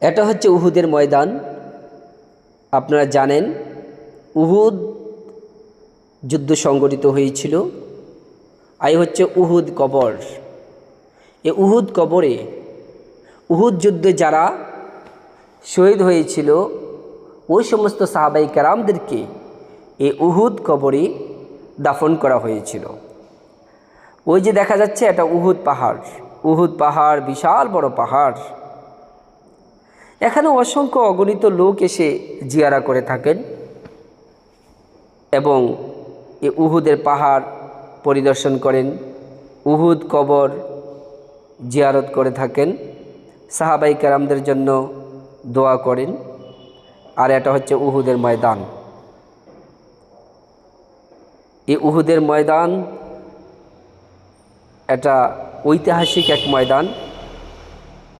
এটা হচ্ছে উহুদের ময়দান। আপনারা জানেন, উহুদ যুদ্ধ সংগঠিত হয়েছিল। আই হচ্ছে উহুদ কবর। এ উহুদ কবরে, উহুদ যুদ্ধে যারা শহীদ হয়েছিল, ওই সমস্ত সাহাবাই কারামদেরকে এই উহুদ কবরে দাফন করা হয়েছিল। ওই যে দেখা যাচ্ছে, এটা উহুদ পাহাড়। উহুদ পাহাড়, বিশাল বড় পাহাড়। এখানে অসংখ্য অগণিত লোক এসে জিয়ারা করে থাকেন এবং এ উহুদের পাহাড় পরিদর্শন করেন। উহুদ কবর জিয়ারত করে থাকেন। সাহাবাই কেরামদের জন্য দোয়া করেন। আর এটা হচ্ছে উহুদের ময়দান। এই উহুদের ময়দান এটা ঐতিহাসিক এক ময়দান।